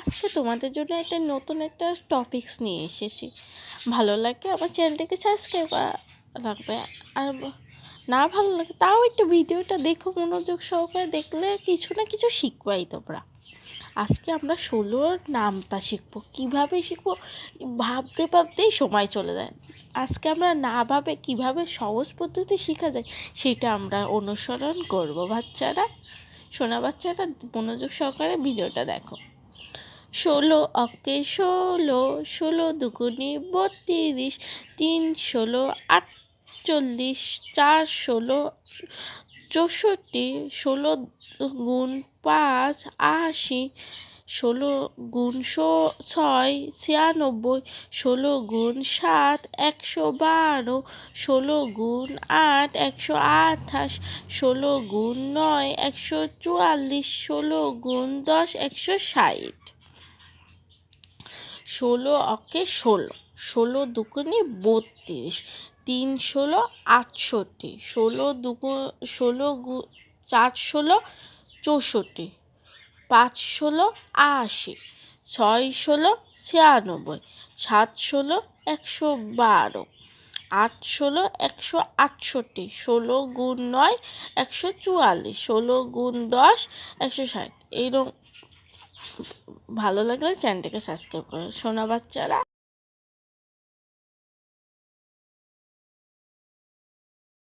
আজকে তোমাদের জন্য একটা নতুন একটা টপিকস নিয়ে এসেছি। ভালো লাগে আমার চ্যানেলটাকে সাবস্ক্রাইব রাখবে আর না ভালো লাগে তাও একটু ভিডিওটা দেখো, মনোযোগ সহকারে দেখলে কিছু না কিছু শিখবাই তোমরা। আজকে আমরা ষোলোর নামতা শিখব। কীভাবে শিখব? ভাবতে ভাবতেই সময় চলে যায়। আজকে আমরা না ভাবে কীভাবে সহজ পদ্ধতি শেখা যায়, সেটা আমরা অনুসরণ করব বাচ্চারা। শোনা বাচ্চারা, মনোযোগ সহকারে ভিডিওটা দেখো। ষোলো অক্কে ষোলো ষোলো দুগুনি বত্রিশ, তিন ষোলো আটচল্লিশ, চার ষোলো চৌষট্টি, ষোলো গুণ পাঁচ আশি, ষোলো গুণ ছয় ছিয়ানব্বই, ষোলো গুণ সাত একশো বারো, ষোলো গুণ আট একশো আঠাশ, ষোলো গুণ নয় একশো চুয়াল্লিশ, ষোলো গুণ দশ একশো ষাট। ষোলো অকে ষোলো। ষোলো দুগুণে বত্রিশ। তিন ষোলো, আটষট্টি। ষোলো দুগু, ষোলো গু, চার ষোলো, চৌষট্টি। পাঁচ ষোলো, আশি। ছয় ষোলো, ছিয়ানব্বই। সাত ষোলো, একশো বারো। আট ষোলো, একশো আটষট্টি। ষোলো গুণ নয়, একশো চুয়াল্লিশ। ষোলো গুণ দশ, একশো ষাট। এইরকম ভালো লাগলে চ্যানেলটাকে সাবস্ক্রাইব করো। সোনা বাচ্চারা